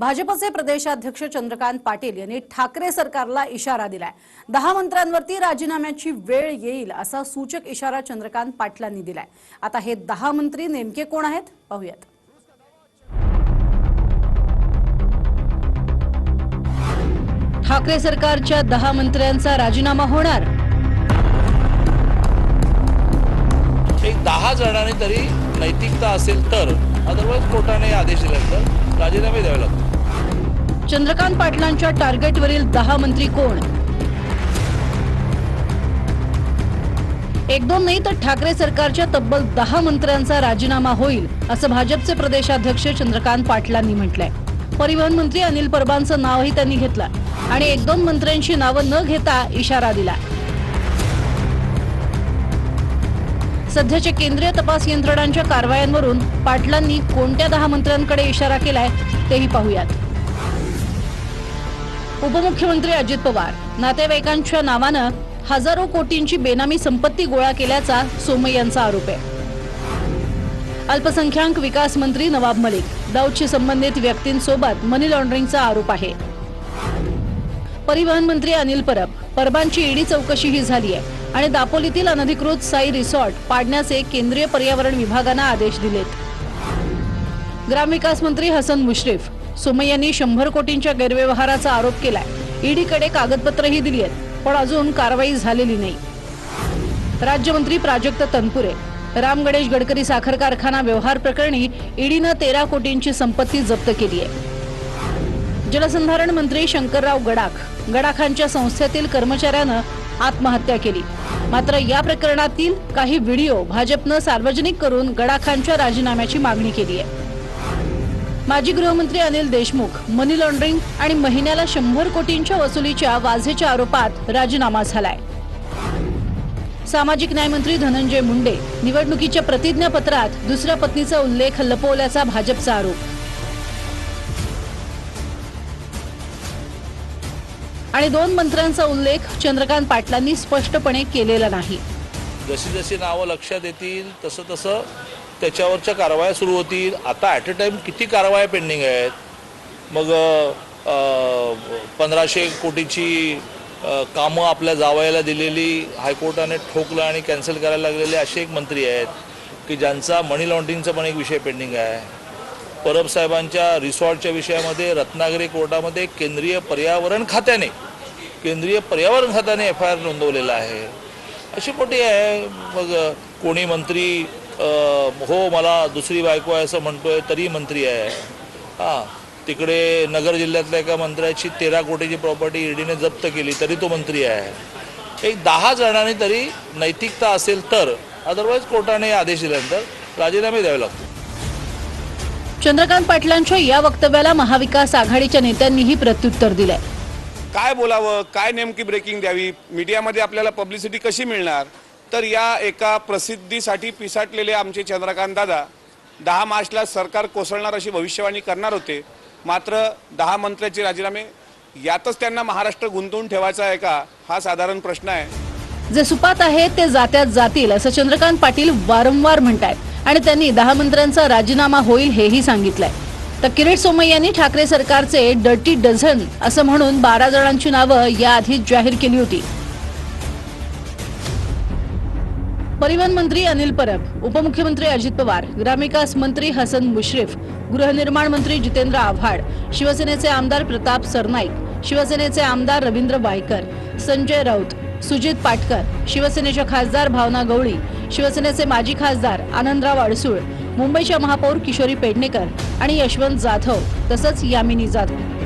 भाजपचे प्रदेशाध्यक्ष चंद्रकांत पाटील यांनी ठाकरे सरकारला इशारा दिलाय. दहा मंत्र्यांवरती राजीनाम्याची वेळ येईल असा सूचक इशारा चंद्रकांत पाटलांनी दिलाय. आता हे दहा मंत्री नेमके कोण आहेत? पाहूयात. ठाकरे सरकारच्या दहा मंत्र्यांचा राजीनामा होणार? एक दहा जणांनी तरी नैतिकता असेल तर अदरवाईज कोर्टाने आदेश दिल्यानंतर राजीनामे द्यावे लागतात चंद्रकांत पाटलांच्या टार्गेटवरील दहा मंत्री कोण? एक दोन नाही तर ठाकरे सरकारच्या तब्बल दहा मंत्र्यांचा राजीनामा होईल असं भाजपचे प्रदेशाध्यक्ष चंद्रकांत पाटलांनी म्हटलंय. परिवहन मंत्री अनिल परबांचं नावही त्यांनी घेतलं आणि एक दोन मंत्र्यांची नावं न घेता इशारा दिला सध्याच्या केंद्रीय तपास यंत्रणांच्या कारवायांवरून पाटलांनी कोणत्या दहा मंत्र्यांकडे इशारा केलाय तेही पाहूयात. उपमुख्यमंत्री अजित पवार. नातेवाईकांच्या नावानं हजारो कोटींची बेनामी संपत्ती गोळा केल्याचा सोमय यांचा आरोप आहे. अल्पसंख्याक विकास मंत्री नवाब मलिक दाऊदशी संबंधित व्यक्तींसोबत मनी लॉन्ड्रिंगचा आरोप आहे. परिवहन मंत्री अनिल परब परबांची ईडी चौकशीही झाली आहे आणि दापोलीतील अनधिकृत साई रिसॉर्ट पाडण्याचे केंद्रीय पर्यावरण विभागानं आदेश दिलेत. ग्रामविकास मंत्री हसन मुश्रीफ सोमय्यांनी शंभर कोटींच्या गैरव्यवहाराचा आरोप केलाय. ईडीकडे कागदपत्रही दिली आहेत पण अजून कारवाई झालेली नाही. राज्यमंत्री प्राजक्त तनपुरे राम गणेश गडकरी साखर कारखाना व्यवहार प्रकरणी ईडीनं तेरा कोटींची संपत्ती जप्त केली आहे. जलसंधारण मंत्री शंकरराव गडाख गडाखांच्या संस्थेतील कर्मचाऱ्यानं आत्महत्या केली. मात्र या प्रकरणातील काही व्हिडिओ भाजपनं सार्वजनिक करून गडाखांच्या राजीनाम्याची मागणी केली आहे. माजी गृहमंत्री अनिल देशमुख मनी लॉन्ड्रिंग आणि महिन्याला शंभर कोटींच्या वसुलीच्या वाझेच्या आरोपात राजीनामा झालाय. सामाजिक न्यायमंत्री धनंजय मुंडे निवडणुकीच्या प्रतिज्ञापत्रात दुसऱ्या पत्नीचा उल्लेख लपवल्याचा भाजपचा आरोप. आणि दोन मंत्र्यांचा उल्लेख चंद्रकांत पाटलांनी स्पष्टपणे केलेला नाही. जशी जशी नावं लक्षात येतील तसं तसं त्याच्यावरच्या कारवाया सुरू होतील. आता ॲट अ टाईम किती कारवाया पेंडिंग आहेत? मग पंधराशे कोटीची कामं आपल्या जावयाला दिलेली हायकोर्टाने ठोकलं आणि कॅन्सल करायला लागलेले असे एक मंत्री आहेत की ज्यांचा मनी लॉन्ड्रिंगचा पण एक विषय पेंडिंग आहे. परब साहेबांच्या रिसॉर्टच्या विषयामध्ये रत्नागिरी कोर्टामध्ये केंद्रीय पर्यावरण खात्याने केंद्रीय पर्यावरण खात्याने एफ आय आर नोंदवलेला आहे. अशी मोठी आहे. मग कोणी मंत्री हो मला दुसरी बायको आहे असं म्हणतोय तरी मंत्री आहे. हां तिकडे नगर जिल्ह्यातल्या एका मंत्र्याची तेरा कोटीची प्रॉपर्टी ईडीने जप्त केली तरी तो मंत्री आहे. एक दहा जणांनी तरी नैतिकता असेल तर अदरवाईज कोर्टाने आदेश दिल्यानंतर राजीनामे द्यावे लागतात चंद्रकांत पाटलांच्या या वक्तव्याला महाविकास आघाडीच्या नेत्यांनीही प्रत्युत्तर दिलंय. काय बोलावं काय नेमकी ब्रेकिंग द्यावी? मीडियामध्ये आपल्याला पब्लिसिटी कशी मिळणार? तर या एका प्रसिद्धीसाठी पिसाटलेले आमचे चंद्रकांत दादा दहा मार्चला सरकार कोसळणार अशी भविष्यवाणी करणार होते. मात्र दहा मंत्र्याचे राजीनामे यातच त्यांना महाराष्ट्र गुंतवून ठेवायचा आहे का हा साधारण प्रश्न आहे. जे सुपात आहेत ते जात्यात जातील असं चंद्रकांत पाटील वारंवार म्हणतायत आणि त्यांनी दहा मंत्र्यांचा राजीनामा होईल हेही सांगितलंय. तर किरीट सोमय्यांनी ठाकरे सरकारचे डर्टी डझन असं म्हणून बारा जणांची नावं याआधीच जाहीर केली होती. परिवहन मंत्री अनिल परब उपमुख्यमंत्री अजित पवार ग्रामविकास मंत्री हसन मुश्रीफ गृहनिर्माण मंत्री जितेंद्र आव्हाड शिवसेनेचे आमदार प्रताप सरनाईक शिवसेनेचे आमदार रवींद्र वायकर संजय राऊत सुजित पाटकर शिवसेनेच्या खासदार भावना गवळी शिवसेनेचे माजी खासदार आनंदराव अडसूळ मुंबईच्या महापौर किशोरी पेडणेकर आणि यशवंत जाधव तसंच यामिनी जाधव.